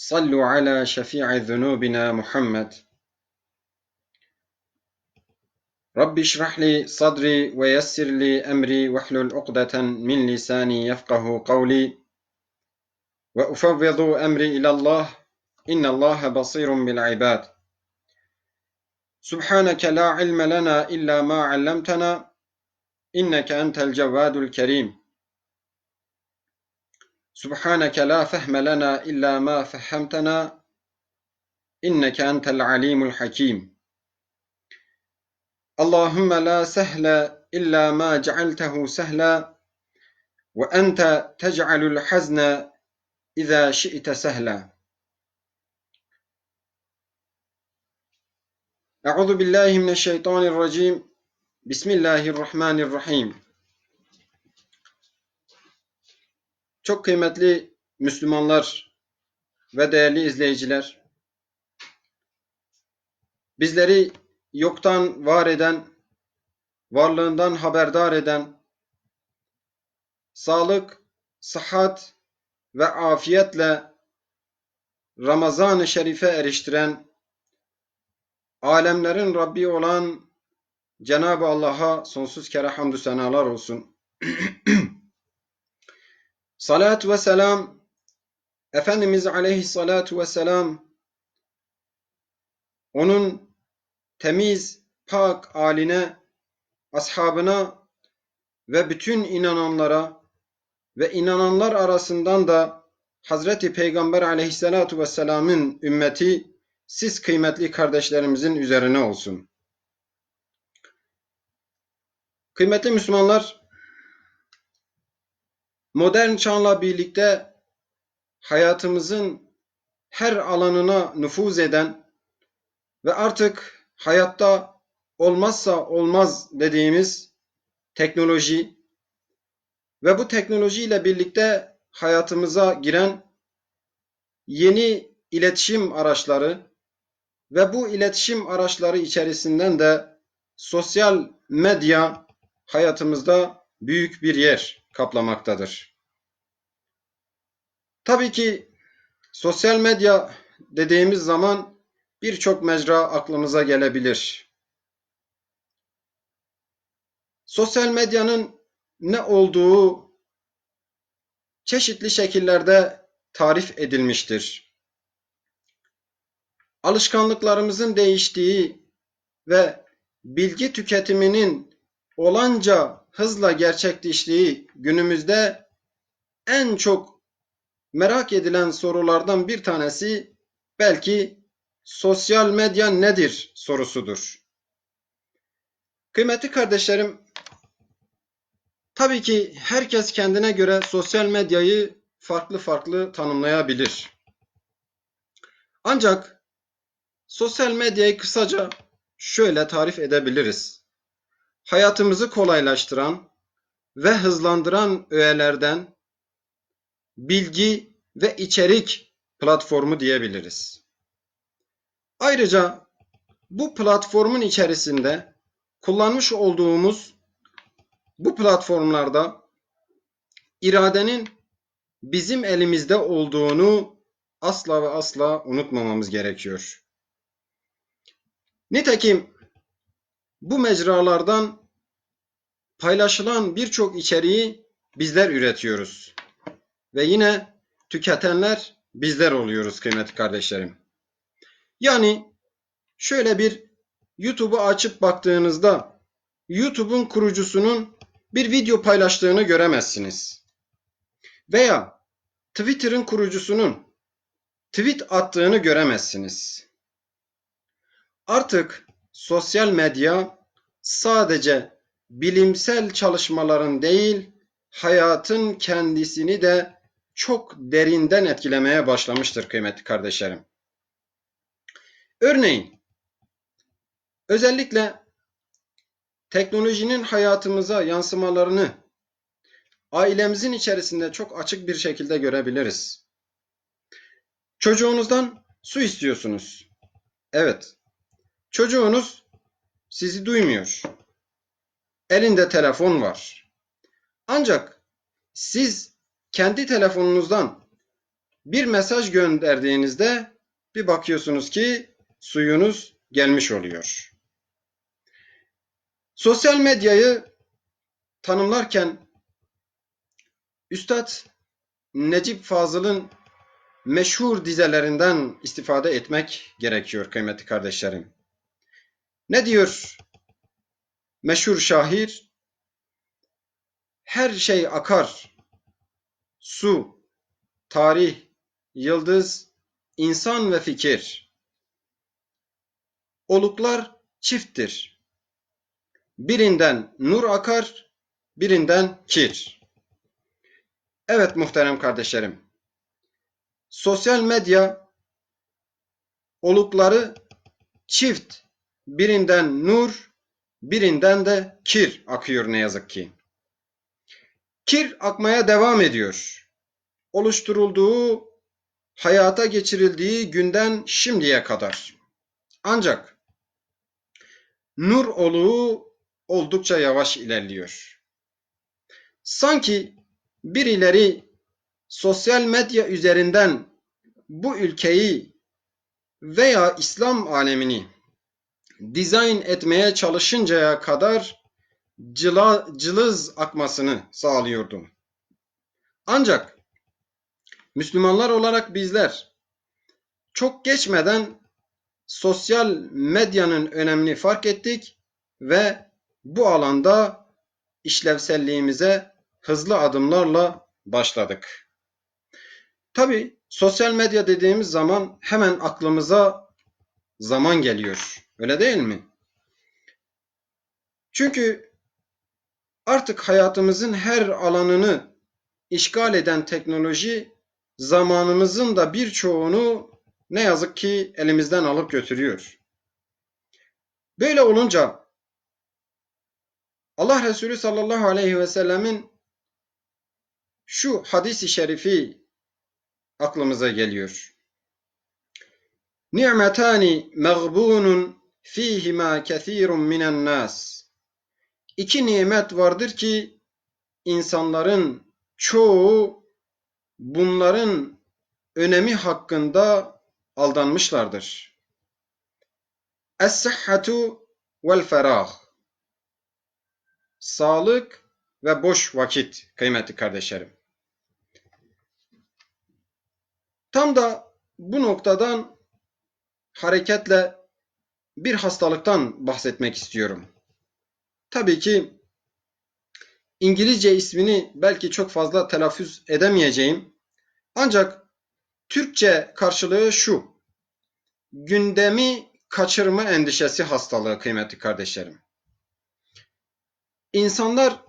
صلوا على شفيع ذنوبنا محمد. رب اشرح لي صدري ويسر لي أمري واحلل عقدة من لساني يفقه قولي. وأفوض أمري إلى الله. إن الله بصير بالعباد. سبحانك لا علم لنا إلا ما علمتنا. إنك أنت الجواد الكريم. سبحانك لا فهم لنا إلا ما فهمتنا إنك أنت العليم الحكيم. اللهم لا سهل إلا ما جعلته سهلا وأنت تجعل الحزن إذا شئت سهلا. أعوذ بالله من الشيطان الرجيم. بسم الله الرحمن الرحيم. Çok kıymetli Müslümanlar ve değerli izleyiciler, bizleri yoktan var eden, varlığından haberdar eden, sağlık, sıhhat ve afiyetle Ramazan-ı Şerif'e eriştiren, alemlerin Rabbi olan Cenab-ı Allah'a sonsuz kere hamdü senalar olsun. Salat ve selam Efendimiz aleyhissalatu vesselam onun temiz, pak aline, ashabına ve bütün inananlara ve inananlar arasından da Hazreti Peygamber aleyhissalatu vesselamın ümmeti siz kıymetli kardeşlerimizin üzerine olsun. Kıymetli Müslümanlar, modern çağla birlikte hayatımızın her alanına nüfuz eden ve artık hayatta olmazsa olmaz dediğimiz teknoloji ve bu teknolojiyle birlikte hayatımıza giren yeni iletişim araçları ve bu iletişim araçları içerisinden de sosyal medya hayatımızda büyük bir yer kaplamaktadır. Tabii ki sosyal medya dediğimiz zaman birçok mecra aklımıza gelebilir. Sosyal medyanın ne olduğu çeşitli şekillerde tarif edilmiştir. Alışkanlıklarımızın değiştiği ve bilgi tüketiminin olanca hızla gerçekleştiği günümüzde en çok merak edilen sorulardan bir tanesi belki sosyal medya nedir sorusudur. Kıymetli kardeşlerim, tabii ki herkes kendine göre sosyal medyayı farklı farklı tanımlayabilir. Ancak sosyal medyayı kısaca şöyle tarif edebiliriz. Hayatımızı kolaylaştıran ve hızlandıran öğelerden bilgi ve içerik platformu diyebiliriz. Ayrıca bu platformun içerisinde kullanmış olduğumuz bu platformlarda iradenin bizim elimizde olduğunu asla ve asla unutmamamız gerekiyor. Nitekim bu mecralardan paylaşılan birçok içeriği bizler üretiyoruz. Ve yine tüketenler bizler oluyoruz kıymetli kardeşlerim. Yani şöyle bir YouTube'u açıp baktığınızda YouTube'un kurucusunun bir video paylaştığını göremezsiniz. Veya Twitter'ın kurucusunun tweet attığını göremezsiniz. Artık sosyal medya sadece bilimsel çalışmaların değil, hayatın kendisini de çok derinden etkilemeye başlamıştır kıymetli kardeşlerim. Örneğin, özellikle teknolojinin hayatımıza yansımalarını ailemizin içerisinde çok açık bir şekilde görebiliriz. Çocuğunuzdan su istiyorsunuz. Evet, çocuğunuz sizi duymuyor. Elinde telefon var. Ancak siz kendi telefonunuzdan bir mesaj gönderdiğinizde bir bakıyorsunuz ki suyunuz gelmiş oluyor. Sosyal medyayı tanımlarken Üstad Necip Fazıl'ın meşhur dizelerinden istifade etmek gerekiyor kıymetli kardeşlerim. Ne diyor meşhur şair? Her şey akar. Su, tarih, yıldız, insan ve fikir. Oluklar çifttir. Birinden nur akar, birinden kir. Evet muhterem kardeşlerim. Sosyal medya olukları çift. Birinden nur, birinden de kir akıyor ne yazık ki. Kir akmaya devam ediyor. Oluşturulduğu, hayata geçirildiği günden şimdiye kadar. Ancak nur oluğu oldukça yavaş ilerliyor. Sanki birileri sosyal medya üzerinden bu ülkeyi veya İslam alemini dizayn etmeye çalışıncaya kadar cıla, cılız akmasını sağlıyordu. Ancak Müslümanlar olarak bizler çok geçmeden sosyal medyanın önemini fark ettik ve bu alanda işlevselliğimize hızlı adımlarla başladık. Tabi sosyal medya dediğimiz zaman hemen aklımıza zaman geliyor. Öyle değil mi? Çünkü artık hayatımızın her alanını işgal eden teknoloji zamanımızın da birçoğunu ne yazık ki elimizden alıp götürüyor. Böyle olunca Allah Resulü sallallahu aleyhi ve sellemin şu hadisi şerifi aklımıza geliyor. Ni'metani mağbunun fihima kethirun minen nas. İki nimet vardır ki insanların çoğu bunların önemi hakkında aldanmışlardır. Es-sıhhatu vel ferah. Sağlık ve boş vakit kıymetli kardeşlerim. Tam da bu noktadan hareketle bir hastalıktan bahsetmek istiyorum. Tabii ki İngilizce ismini belki çok fazla telaffuz edemeyeceğim. Ancak Türkçe karşılığı şu. Gündemi kaçırma endişesi hastalığı kıymetli kardeşlerim. İnsanlar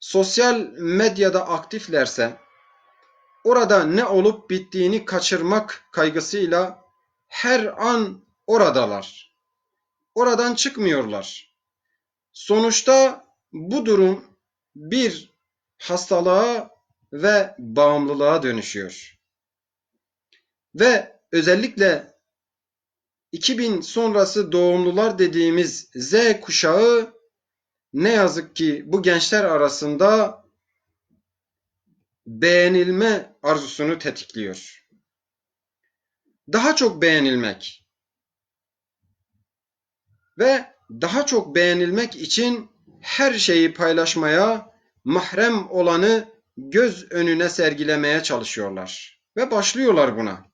sosyal medyada aktiflerse orada ne olup bittiğini kaçırmak kaygısıyla her an oradalar. Oradan çıkmıyorlar. Sonuçta bu durum bir hastalığa ve bağımlılığa dönüşüyor. Ve özellikle 2000 sonrası doğumlular dediğimiz Z kuşağı ne yazık ki bu gençler arasında beğenilme arzusunu tetikliyor. Daha çok beğenilmek ve daha çok beğenilmek için her şeyi paylaşmaya, mahrem olanı göz önüne sergilemeye çalışıyorlar ve başlıyorlar buna.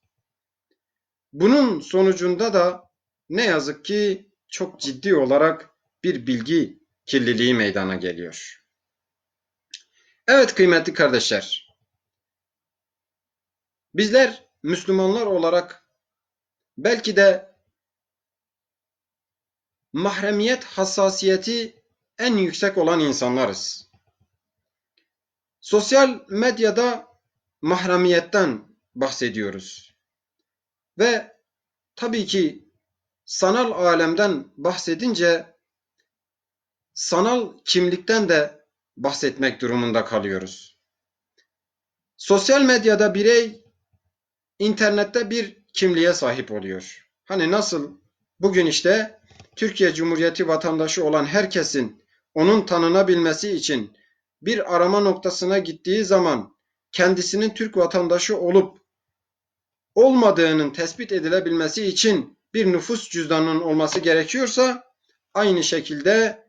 Bunun sonucunda da ne yazık ki çok ciddi olarak bir bilgi kirliliği meydana geliyor. Evet kıymetli kardeşler. Bizler Müslümanlar olarak belki de mahremiyet hassasiyeti en yüksek olan insanlarız. Sosyal medyada mahremiyetten bahsediyoruz. Ve tabii ki sanal alemden bahsedince sanal kimlikten de bahsetmek durumunda kalıyoruz. Sosyal medyada birey internette bir kimliğe sahip oluyor. Hani nasıl bugün işte Türkiye Cumhuriyeti vatandaşı olan herkesin onun tanınabilmesi için bir arama noktasına gittiği zaman kendisinin Türk vatandaşı olup olmadığının tespit edilebilmesi için bir nüfus cüzdanının olması gerekiyorsa aynı şekilde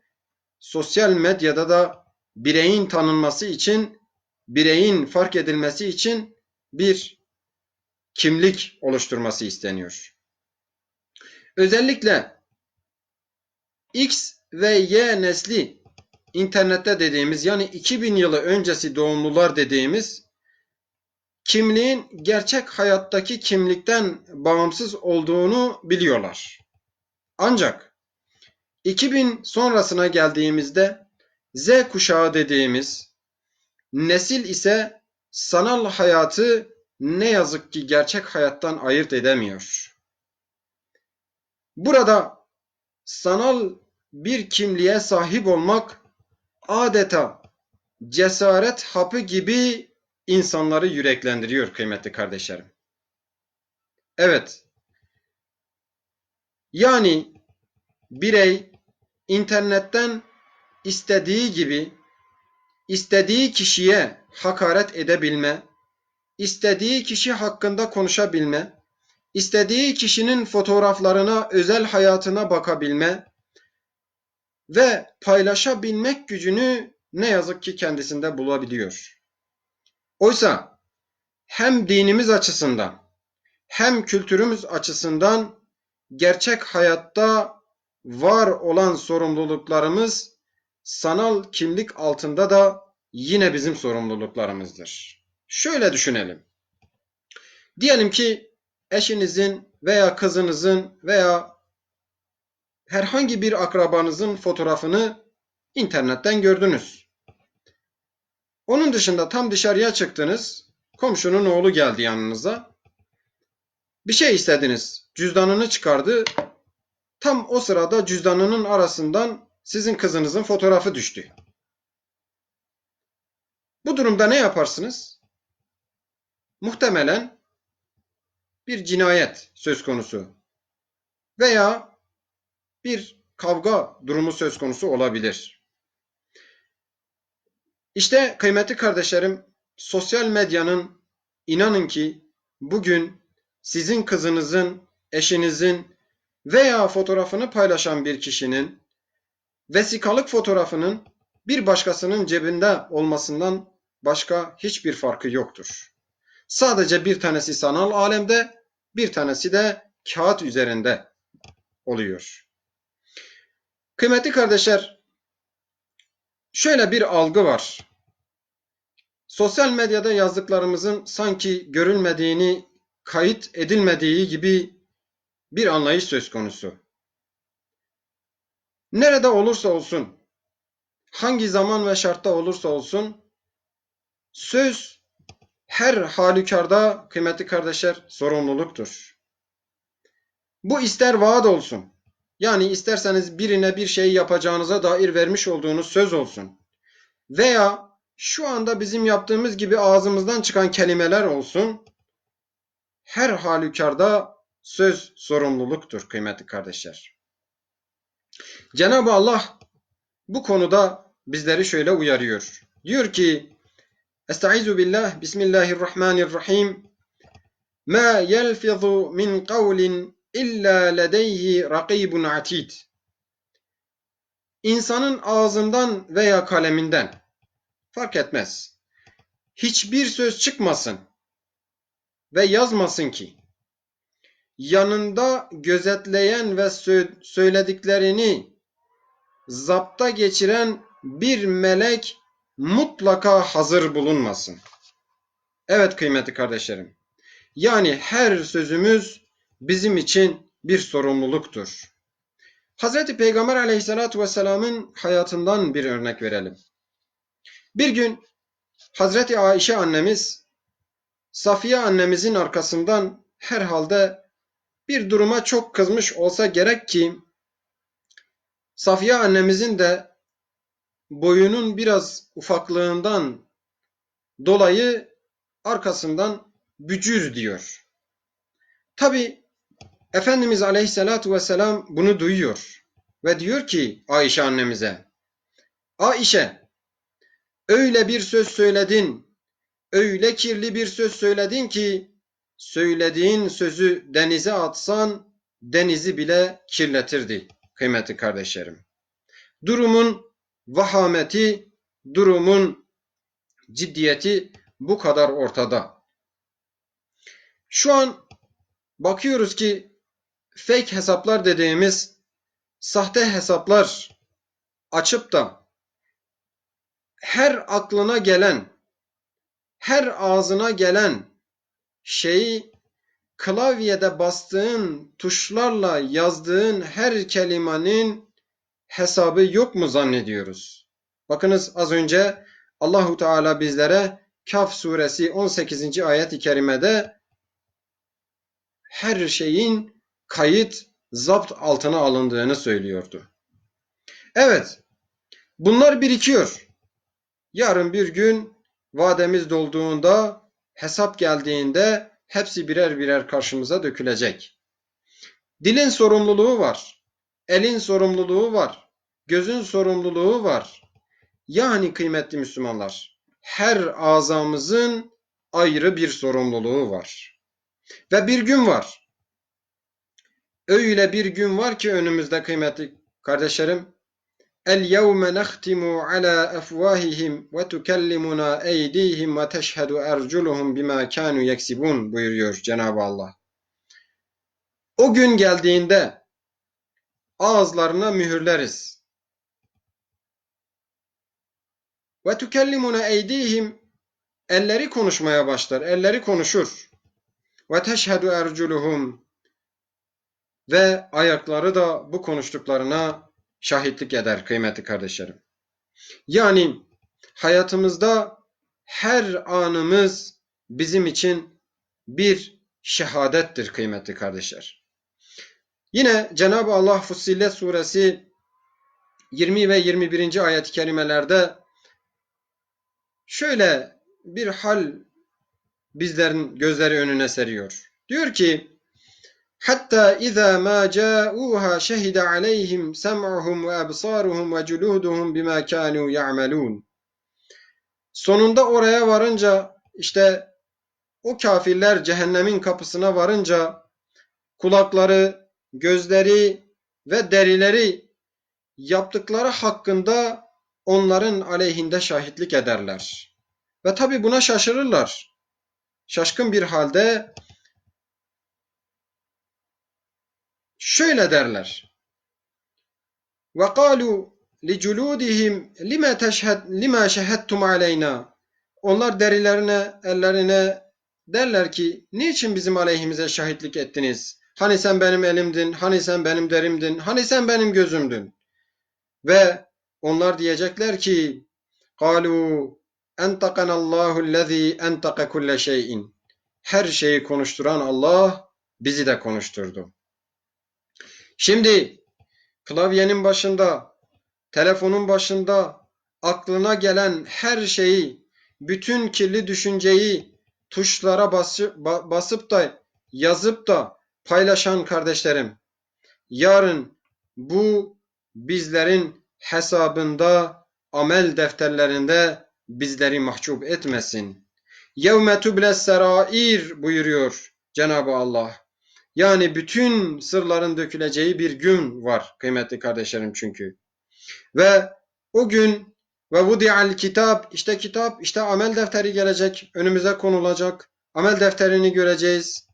sosyal medyada da bireyin tanınması için, bireyin fark edilmesi için bir kimlik oluşturması isteniyor. Özellikle X ve Y nesli internette dediğimiz yani 2000 yılı öncesi doğumlular dediğimiz kimliğin gerçek hayattaki kimlikten bağımsız olduğunu biliyorlar. Ancak 2000 sonrasına geldiğimizde Z kuşağı dediğimiz nesil ise sanal hayatı ne yazık ki gerçek hayattan ayırt edemiyor. Burada sanal bir kimliğe sahip olmak adeta cesaret hapı gibi insanları yüreklendiriyor kıymetli kardeşlerim. Evet. Yani birey internetten istediği gibi istediği kişiye hakaret edebilme, istediği kişi hakkında konuşabilme, istediği kişinin fotoğraflarına, özel hayatına bakabilme ve paylaşabilmek gücünü ne yazık ki kendisinde bulabiliyor. Oysa hem dinimiz açısından hem kültürümüz açısından gerçek hayatta var olan sorumluluklarımız sanal kimlik altında da yine bizim sorumluluklarımızdır. Şöyle düşünelim. Diyelim ki eşinizin veya kızınızın veya herhangi bir akrabanızın fotoğrafını internetten gördünüz. Onun dışında tam dışarıya çıktınız. Komşunun oğlu geldi yanınıza. Bir şey istediniz. Cüzdanını çıkardı. Tam o sırada cüzdanının arasından sizin kızınızın fotoğrafı düştü. Bu durumda ne yaparsınız? Muhtemelen bir cinayet söz konusu veya bir kavga durumu söz konusu olabilir. İşte kıymetli kardeşlerim, sosyal medyanın inanın ki bugün sizin kızınızın, eşinizin veya fotoğrafını paylaşan bir kişinin vesikalık fotoğrafının bir başkasının cebinde olmasından başka hiçbir farkı yoktur. Sadece bir tanesi sanal alemde, bir tanesi de kağıt üzerinde oluyor. Kıymetli kardeşler, şöyle bir algı var. Sosyal medyada yazdıklarımızın sanki görülmediğini, kayıt edilmediği gibi bir anlayış söz konusu. Nerede olursa olsun, hangi zaman ve şartta olursa olsun, söz her halükarda kıymetli kardeşler sorumluluktur. Bu ister vaat olsun, yani isterseniz birine bir şey yapacağınıza dair vermiş olduğunuz söz olsun. Veya şu anda bizim yaptığımız gibi ağzımızdan çıkan kelimeler olsun. Her halükarda söz sorumluluktur kıymetli kardeşler. Cenab-ı Allah bu konuda bizleri şöyle uyarıyor. Diyor ki Estaizu billah Bismillahirrahmanirrahim Ma yelfizu min kavlin illa ledeyhi rakibun atid. İnsanın ağzından veya kaleminden fark etmez. Hiçbir söz çıkmasın ve yazmasın ki yanında gözetleyen ve söylediklerini zapta geçiren bir melek mutlaka hazır bulunmasın. Evet kıymetli kardeşlerim. Yani her sözümüz bizim için bir sorumluluktur. Hazreti Peygamber aleyhissalatu vesselamın hayatından bir örnek verelim. Bir gün Hazreti Ayşe annemiz Safiye annemizin arkasından herhalde bir duruma çok kızmış olsa gerek ki Safiye annemizin de boyunun biraz ufaklığından dolayı arkasından bücür diyor. Tabi Efendimiz Aleyhisselatü Vesselam bunu duyuyor ve diyor ki Ayşe annemize Ayşe öyle bir söz söyledin, öyle kirli bir söz söyledin ki söylediğin sözü denize atsan denizi bile kirletirdi kıymetli kardeşlerim. Durumun vahameti, durumun ciddiyeti bu kadar ortada. Şu an bakıyoruz ki fake hesaplar dediğimiz sahte hesaplar açıp da her aklına gelen, her ağzına gelen şeyi klavyede bastığın tuşlarla yazdığın her kelimenin hesabı yok mu zannediyoruz? Bakınız az önce Allahu Teala bizlere Kaf suresi 18. ayet-i kerimede her şeyin kayıt, zapt altına alındığını söylüyordu. Evet, bunlar birikiyor. Yarın bir gün vademiz dolduğunda, hesap geldiğinde hepsi birer birer karşımıza dökülecek. Dilin sorumluluğu var. Elin sorumluluğu var. Gözün sorumluluğu var. Yani kıymetli Müslümanlar, her azamızın ayrı bir sorumluluğu var. Ve bir gün var. Öyle bir gün var ki önümüzde kıymetli kardeşlerim. El yevme nehtimu ala efvahihim ve tukellimuna eydihim ve teşhedü erculuhum bima kanu yeksibun buyuruyor Cenab-ı Allah. O gün geldiğinde ağızlarına mühürleriz. Ve tukellimuna eydihim elleri konuşmaya başlar. Elleri konuşur. Ve teşhedü erculuhum ve ayakları da bu konuştuklarına şahitlik eder kıymetli kardeşlerim. Yani hayatımızda her anımız bizim için bir şehadettir kıymetli kardeşler. Yine Cenab-ı Allah Fussilet suresi 20 ve 21. ayet-i kerimelerde şöyle bir hal bizlerin gözleri önüne seriyor. Diyor ki Hatta iza ma ca'uha şehide aleyhim sem'uhum ve absaruhum ve culuduhum bima kanu ya'malun. Sonunda oraya varınca işte o kafirler cehennemin kapısına varınca kulakları, gözleri ve derileri yaptıkları hakkında onların aleyhinde şahitlik ederler. Ve tabi buna şaşırırlar. Şaşkın bir halde şöyle derler. Li culudihim lima teşhed lima şehedtum aleyna. Onlar derilerine, ellerine derler ki niçin bizim aleyhimize şahitlik ettiniz? Hani sen benim elimdin, hani sen benim derimdin, hani sen benim gözümdün. Ve onlar diyecekler ki قالوا entakana Allahu lezî entaka kulle şeyin. Her şeyi konuşturan Allah bizi de konuşturdu. Şimdi klavyenin başında, telefonun başında aklına gelen her şeyi, bütün kirli düşünceyi tuşlara basıp da yazıp da paylaşan kardeşlerim, yarın bu bizlerin hesabında, amel defterlerinde bizleri mahcup etmesin. Yevme tubles serair buyuruyor Cenab-ı Allah. Yani bütün sırların döküleceği bir gün var kıymetli kardeşlerim çünkü. Ve o gün ve vudi'al kitap işte kitap işte amel defteri gelecek önümüze konulacak. Amel defterini göreceğiz.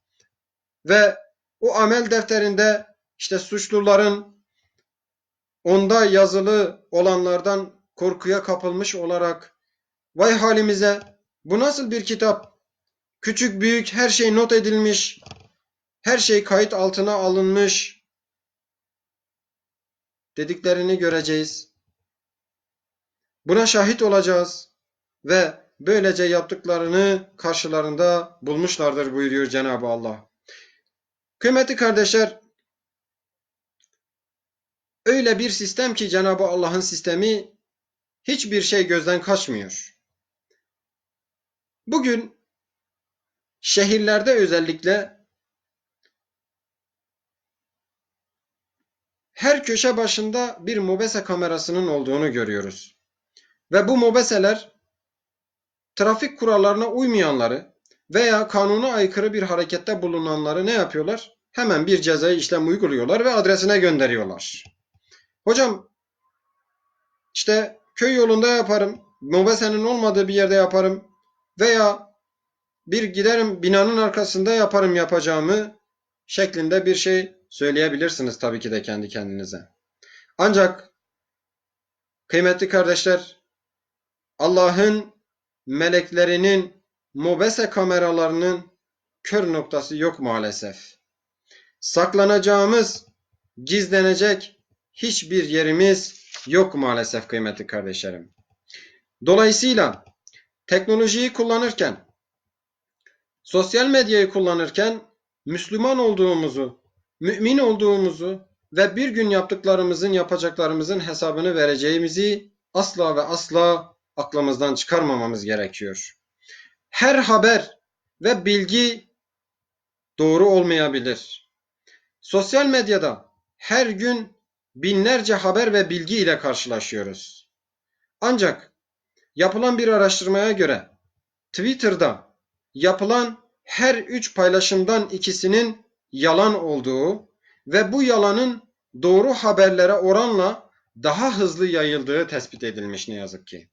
Ve o amel defterinde işte suçluların onda yazılı olanlardan korkuya kapılmış olarak vay halimize bu nasıl bir kitap? Küçük büyük her şey not edilmiş. Her şey kayıt altına alınmış dediklerini göreceğiz. Buna şahit olacağız ve böylece yaptıklarını karşılarında bulmuşlardır buyuruyor Cenab-ı Allah. Kıymetli kardeşler, öyle bir sistem ki Cenab-ı Allah'ın sistemi hiçbir şey gözden kaçmıyor. Bugün şehirlerde özellikle her köşe başında bir mobese kamerasının olduğunu görüyoruz. Ve bu mobeseler trafik kurallarına uymayanları veya kanuna aykırı bir harekette bulunanları ne yapıyorlar? Hemen bir cezai işlem uyguluyorlar ve adresine gönderiyorlar. Hocam işte köy yolunda yaparım, mobesenin olmadığı bir yerde yaparım veya bir giderim binanın arkasında yaparım yapacağımı şeklinde bir şey söyleyebilirsiniz tabii ki de kendi kendinize. Ancak kıymetli kardeşler Allah'ın meleklerinin mobese kameralarının kör noktası yok maalesef. Saklanacağımız, gizlenecek hiçbir yerimiz yok maalesef kıymetli kardeşlerim. Dolayısıyla teknolojiyi kullanırken, sosyal medyayı kullanırken Müslüman olduğumuzu, mümin olduğumuzu ve bir gün yaptıklarımızın, yapacaklarımızın hesabını vereceğimizi asla ve asla aklımızdan çıkarmamamız gerekiyor. Her haber ve bilgi doğru olmayabilir. Sosyal medyada her gün binlerce haber ve bilgi ile karşılaşıyoruz. Ancak yapılan bir araştırmaya göre Twitter'da yapılan her üç paylaşımdan ikisinin yalan olduğu ve bu yalanın doğru haberlere oranla daha hızlı yayıldığı tespit edilmiş ne yazık ki.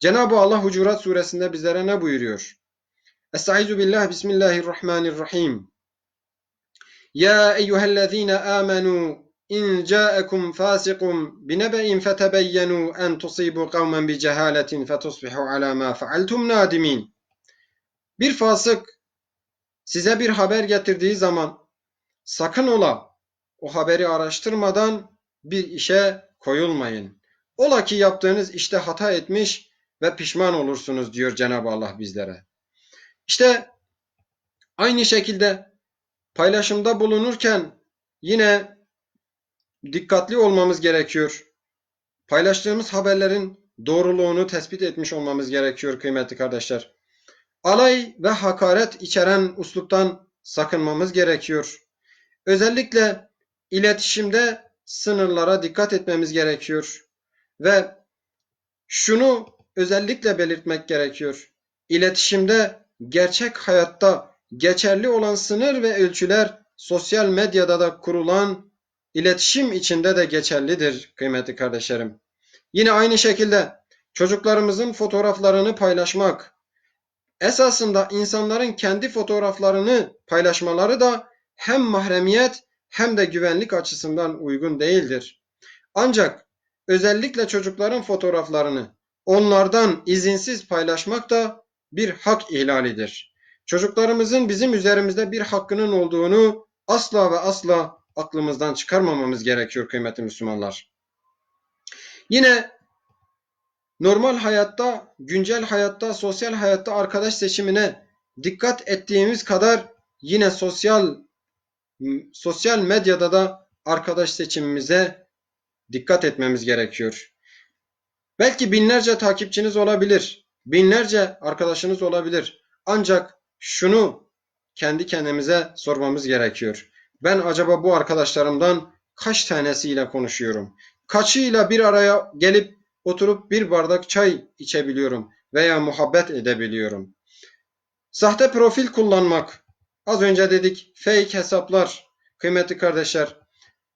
Cenab-ı Allah Hucurat suresinde bizlere ne buyuruyor? Estaizu billah bismillahirrahmanirrahim. Ya eyyühellezine amenu in ca'akum fasiqun binebe'in fetebeyyenu en tusibu kavmen bi cehaletin fetusbihu ala ma faaltum nadimin. Bir fasık size bir haber getirdiği zaman sakın ola o haberi araştırmadan bir işe koyulmayın. Ola ki yaptığınız işte hata etmiş ve pişman olursunuz diyor Cenab-ı Allah bizlere. İşte aynı şekilde paylaşımda bulunurken yine dikkatli olmamız gerekiyor. Paylaştığımız haberlerin doğruluğunu tespit etmiş olmamız gerekiyor kıymetli kardeşler. Alay ve hakaret içeren usluptan sakınmamız gerekiyor. Özellikle iletişimde sınırlara dikkat etmemiz gerekiyor. Ve şunu özellikle belirtmek gerekiyor. İletişimde gerçek hayatta geçerli olan sınır ve ölçüler sosyal medyada da kurulan iletişim içinde de geçerlidir kıymetli kardeşlerim. Yine aynı şekilde çocuklarımızın fotoğraflarını paylaşmak, esasında insanların kendi fotoğraflarını paylaşmaları da hem mahremiyet hem de güvenlik açısından uygun değildir. Ancak özellikle çocukların fotoğraflarını onlardan izinsiz paylaşmak da bir hak ihlalidir. Çocuklarımızın bizim üzerimizde bir hakkının olduğunu asla ve asla aklımızdan çıkarmamamız gerekiyor kıymetli Müslümanlar. Yine normal hayatta, güncel hayatta, sosyal hayatta arkadaş seçimine dikkat ettiğimiz kadar yine sosyal sosyal medyada da arkadaş seçimimize dikkat etmemiz gerekiyor. Belki binlerce takipçiniz olabilir, binlerce arkadaşınız olabilir. Ancak şunu kendi kendimize sormamız gerekiyor. Ben acaba bu arkadaşlarımdan kaç tanesiyle konuşuyorum? Kaçıyla bir araya gelip oturup bir bardak çay içebiliyorum veya muhabbet edebiliyorum? Sahte profil kullanmak. Az önce dedik fake hesaplar. Kıymetli kardeşler,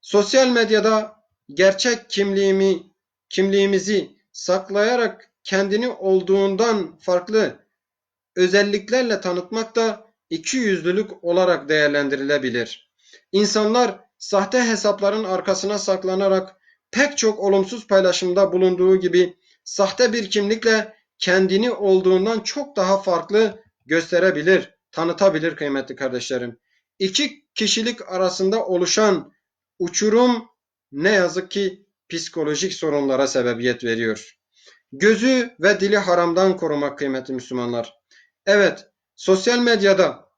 sosyal medyada gerçek kimliğimi, kimliğimizi saklayarak kendini olduğundan farklı özelliklerle tanıtmak da iki yüzlülük olarak değerlendirilebilir. İnsanlar sahte hesapların arkasına saklanarak pek çok olumsuz paylaşımda bulunduğu gibi sahte bir kimlikle kendini olduğundan çok daha farklı gösterebilir, tanıtabilir kıymetli kardeşlerim. İki kişilik arasında oluşan uçurum ne yazık ki psikolojik sorunlara sebebiyet veriyor. Gözü ve dili haramdan korumak kıymetli Müslümanlar. Evet, sosyal medyada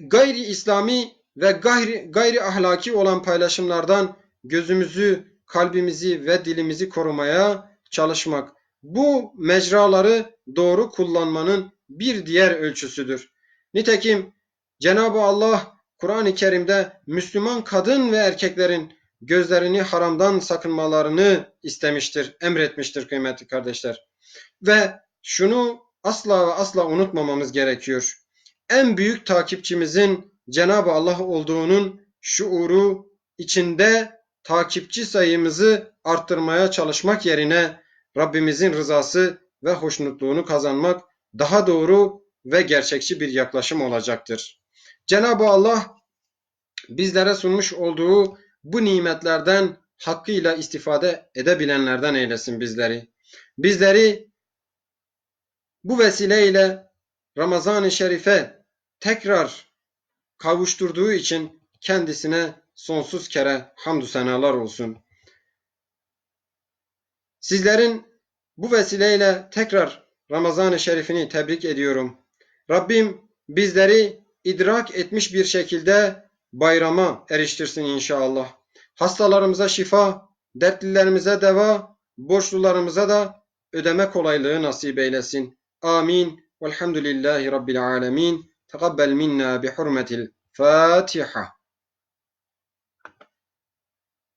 gayri İslami ve gayri, gayri ahlaki olan paylaşımlardan gözümüzü, kalbimizi ve dilimizi korumaya çalışmak. Bu mecraları doğru kullanmanın bir diğer ölçüsüdür. Nitekim Cenab-ı Allah Kur'an-ı Kerim'de Müslüman kadın ve erkeklerin gözlerini haramdan sakınmalarını istemiştir, emretmiştir kıymetli kardeşler. Ve şunu asla ve asla unutmamamız gerekiyor. En büyük takipçimizin Cenab-ı Allah olduğunun şuuru içinde takipçi sayımızı arttırmaya çalışmak yerine Rabbimizin rızası ve hoşnutluğunu kazanmak daha doğru ve gerçekçi bir yaklaşım olacaktır. Cenab-ı Allah bizlere sunmuş olduğu bu nimetlerden hakkıyla istifade edebilenlerden eylesin bizleri. Bizleri bu vesileyle Ramazan-ı Şerif'e tekrar kavuşturduğu için kendisine sonsuz kere hamdü senalar olsun. Sizlerin bu vesileyle tekrar Ramazan-ı Şerif'ini tebrik ediyorum. Rabbim bizleri idrak etmiş bir şekilde bayrama eriştirsin inşallah. Hastalarımıza şifa, dertlilerimize deva, borçlularımıza da ödeme kolaylığı nasip eylesin. Amin. Velhamdülillahi Rabbil alemin. Tekabbel minna bi hurmetil Fatiha.